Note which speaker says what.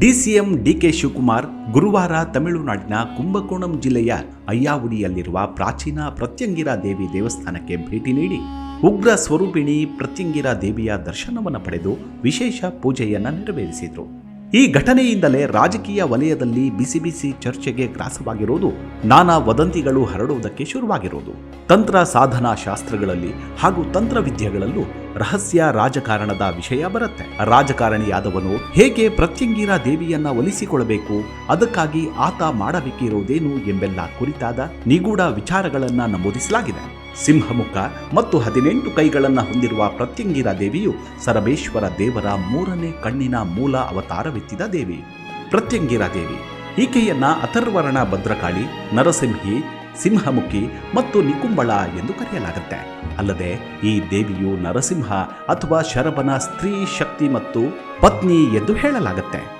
Speaker 1: DCM DK Shivakumar ಗುರುವಾರ ತಮಿಳುನಾಡಿನ ಕುಂಭಕೋಣಂ ಜಿಲ್ಲೆಯ ಅಯ್ಯಾವುಡಿಯಲ್ಲಿರುವ ಪ್ರಾಚೀನ ಪ್ರತ್ಯಂಗಿರಾ ದೇವಿ ದೇವಸ್ಥಾನಕ್ಕೆ ಭೇಟಿ ನೀಡಿ ಉಗ್ರ ಸ್ವರೂಪಿಣಿ ಪ್ರತ್ಯಂಗಿರಾ ದೇವಿಯ ದರ್ಶನವನ್ನು ಪಡೆದು ವಿಶೇಷ ಪೂಜೆಯನ್ನು ನೆರವೇರಿಸಿದರು. ಈ ಘಟನೆಯಿಂದಲೇ ರಾಜಕೀಯ ವಲಯದಲ್ಲಿ ಬಿಸಿ ಬಿಸಿ ಚರ್ಚೆಗೆ ಗ್ರಾಸವಾಗಿರುವುದು ನಾನಾ ವದಂತಿಗಳು ಹರಡುವುದಕ್ಕೆ ಶುರುವಾಗಿರುವುದು ತಂತ್ರ ಸಾಧನಾ ಶಾಸ್ತ್ರಗಳಲ್ಲಿ ಹಾಗೂ ತಂತ್ರವಿದ್ಯೆಗಳಲ್ಲೂ ರಹಸ್ಯ ರಾಜಕಾರಣದ ವಿಷಯ ಬರುತ್ತೆ. ರಾಜಕಾರಣಿಯಾದವನು ಹೇಗೆ ಪ್ರತ್ಯಂಗಿರಾ ದೇವಿಯನ್ನ ಒಲಿಸಿಕೊಳ್ಳಬೇಕು, ಅದಕ್ಕಾಗಿ ಆತ ಮಾಡಬೇಕಿರುವುದೇನು ಎಂಬೆಲ್ಲ ಕುರಿತಾದ ನಿಗೂಢ ವಿಚಾರಗಳನ್ನ ನಮೂದಿಸಲಾಗಿದೆ. ಸಿಂಹಮುಖ ಮತ್ತು ಹದಿನೆಂಟು ಕೈಗಳನ್ನು ಹೊಂದಿರುವ ಪ್ರತ್ಯಂಗಿರಾ ದೇವಿಯು ಸರಬೇಶ್ವರ ದೇವರ ಮೂರನೇ ಕಣ್ಣಿನ ಮೂಲ ಅವತಾರವೆತ್ತಿದ ದೇವಿ. ಪ್ರತ್ಯಂಗಿರಾ ದೇವಿ, ಈಕೆಯನ್ನ ಅಥರ್ವರ್ಣ ಭದ್ರಕಾಳಿ, ನರಸಿಂಹಿ ಸಿಂಹಮುಖಿ ಮತ್ತು ನಿಕುಂಬಳ ಎಂದು ಕರೆಯಲಾಗುತ್ತೆ. ಅಲ್ಲದೆ ಈ ದೇವಿಯು ನರಸಿಂಹ ಅಥವಾ ಶರಭನ ಸ್ತ್ರೀ ಶಕ್ತಿ ಮತ್ತು ಪತ್ನಿ ಎಂದು ಹೇಳಲಾಗುತ್ತೆ.